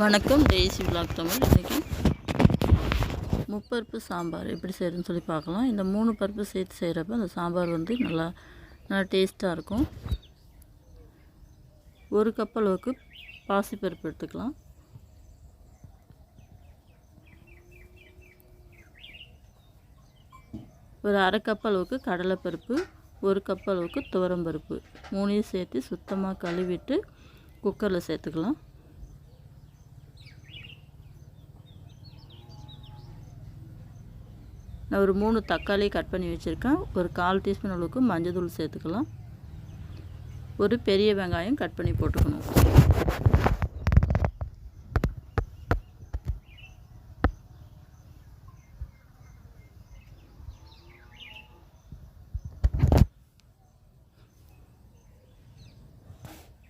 வணக்கம் daisy vlog Tamil. இன்றைக்கி முப்பருப்பு சாம்பார் எப்படி செய்கிறதுன்னு சொல்லி பார்க்கலாம். இந்த மூணு பருப்பு சேர்த்து செய்கிறப்ப அந்த சாம்பார் வந்து நல்லா நல்லா டேஸ்ட்டாக இருக்கும். ஒரு கப் அளவுக்கு பாசிப்பருப்பு எடுத்துக்கலாம். ஒரு அரை கப் அளவுக்கு கடலைப்பருப்பு ஒரு கப் அளவுக்கு துவரம்பருப்பு. மூணையும் சேர்த்து சுத்தமாக கழுவிட்டு குக்கரில் சேர்த்துக்கலாம். நான் ஒரு மூணு தக்காளி கட் பண்ணி வச்சுருக்கேன். ஒரு கால் டீஸ்பூன் அளவுக்கு மஞ்சள் தூள் சேர்த்துக்கலாம். ஒரு பெரிய வெங்காயம் கட் பண்ணி போட்டுக்கணும்.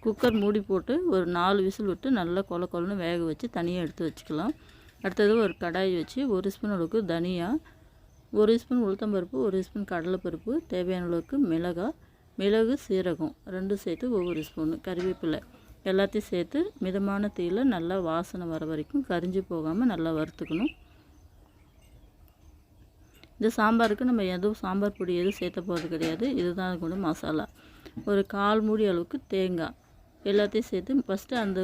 குக்கர் மூடி போட்டு ஒரு நாலு விசில் விட்டு நல்லா கொல கொலன்னு வேக வச்சு தனியாக எடுத்து வச்சுக்கலாம். அடுத்தது ஒரு கடாய் வச்சு ஒரு ஸ்பூன் அளவுக்கு தனியாக ஒரு ஸ்பூன் உளுத்தம்பருப்பு ஒரு ஸ்பூன் கடலைப்பருப்பு தேவையான அளவுக்கு மிளகாய் மிளகு சீரகம் ரெண்டும் சேர்த்து ஒவ்வொரு ஸ்பூனு கறிவேப்பிலை எல்லாத்தையும் சேர்த்து மிதமான தீயில் நல்லா வாசனை வர வரைக்கும் கரிஞ்சு போகாமல் நல்லா வறுத்துக்கணும். இந்த சாம்பாருக்கு நம்ம எதுவும் சாம்பார் பொடி எதுவும் சேர்த்த போகிறது கிடையாது. இதுதான் கூட மசாலா. ஒரு கால் மூடி அளவுக்கு தேங்காய். எல்லாத்தையும் சேர்த்து ஃபஸ்ட்டு அந்த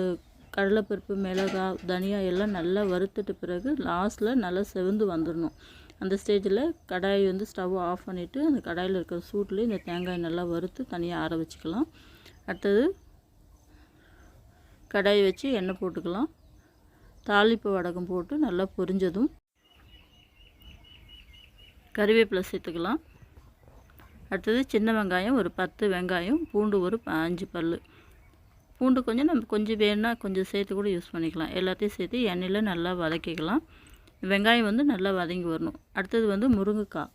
கடலைப்பருப்பு மிளகாய் தனியா எல்லாம் நல்லா வறுத்துட்ட பிறகு லாஸ்ட்டில் நல்லா செவந்து வந்துடணும் அந்த ஸ்டேஜில் கடாய் வந்து ஸ்டவ் ஆஃப் பண்ணிவிட்டு அந்த கடாயில் இருக்கிற சூட்டில் இந்த தேங்காய் நல்லா வறுத்து தனியாக ஆற வச்சுக்கலாம். அடுத்தது கடாய் வச்சு எண்ணெய் போட்டுக்கலாம். தாளிப்பு வடகம் போட்டு நல்லா பொரிஞ்சதும் கறிவேப்பிலை சேர்த்துக்கலாம். அடுத்தது சின்ன வெங்காயம் ஒரு பத்து வெங்காயம் பூண்டு ஒரு அஞ்சு பல் பூண்டு கொஞ்சம் நம்ம கொஞ்சம் வேணுன்னா கொஞ்சம் சேர்த்து கூட யூஸ் பண்ணிக்கலாம். எல்லாத்தையும் சேர்த்து எண்ணெயில் நல்லா வதக்கிக்கலாம். வெங்காயம் வந்து நல்லா வதங்கி வரணும். அடுத்தது வந்து முருங்கைக்காய்.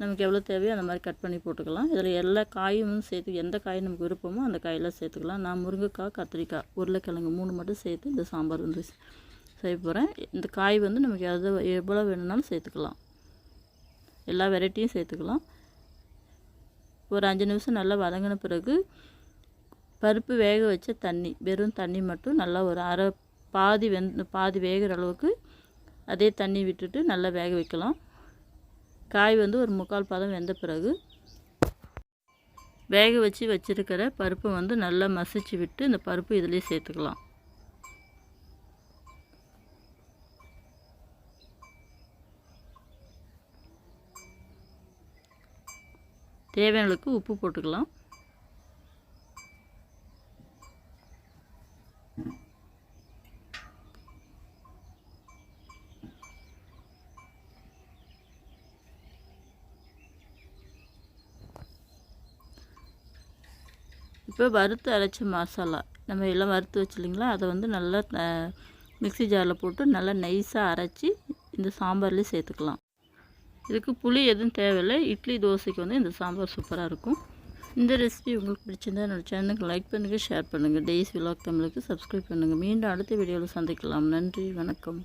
நமக்கு எவ்வளோ தேவையோ அந்த மாதிரி கட் பண்ணி போட்டுக்கலாம். இதில் எல்லா காயும் சேர்த்து எந்த காய் நமக்கு விருப்பமோ அந்த காயெல்லாம் சேர்த்துக்கலாம். நான் முருங்கைக்காய் கத்திரிக்காய் உருளைக்கிழங்கு மூணு மட்டும் சேர்த்து இந்த சாம்பார் வந்து செய்ய போகிறேன் இந்த காய் வந்து நமக்கு எது எவ்வளோ வேணும்னாலும் சேர்த்துக்கலாம். எல்லா வெரைட்டியும் சேர்த்துக்கலாம். ஒரு அஞ்சு நிமிஷம் நல்லா வதங்கின பிறகு பருப்பு வேக வச்ச தண்ணி வெறும் தண்ணி மட்டும் நல்லா ஒரு அரை பாதி வெந் பாதி வேகிற அளவுக்கு அதே தண்ணி விட்டுட்டு நல்லா வேக வைக்கலாம். காய் வந்து ஒரு முக்கால் பதம் வெந்த பிறகு வேக வச்சு வச்சுருக்கிற பருப்பை வந்து நல்லா மசிச்சு விட்டு இந்த பருப்பு இதிலே சேர்த்துக்கலாம். தேவையான அளவுக்கு உப்பு போட்டுக்கலாம். இப்போ வறுத்து அரைச்ச மசாலா. நம்ம எல்லாம் வறுத்து வச்சுலிங்களா அதை வந்து நல்லா மிக்சி ஜாரில் போட்டு நல்லா நைஸாக அரைச்சி இந்த சாம்பார்லேயே சேர்த்துக்கலாம். இதுக்கு புளி எதுவும் தேவையில்லை. இட்லி தோசைக்கு வந்து இந்த சாம்பார் சூப்பராக இருக்கும். இந்த ரெசிபி உங்களுக்கு பிடிச்சிருந்தா என்னோடய சேனலுக்கு லைக் பண்ணுங்கள் ஷேர் பண்ணுங்கள் டெய்ஸ் விலாக் தமிழுக்கு சப்ஸ்கிரைப் பண்ணுங்கள் மீண்டும் அடுத்த வீடியோவில் சந்திக்கலாம். நன்றி வணக்கம்.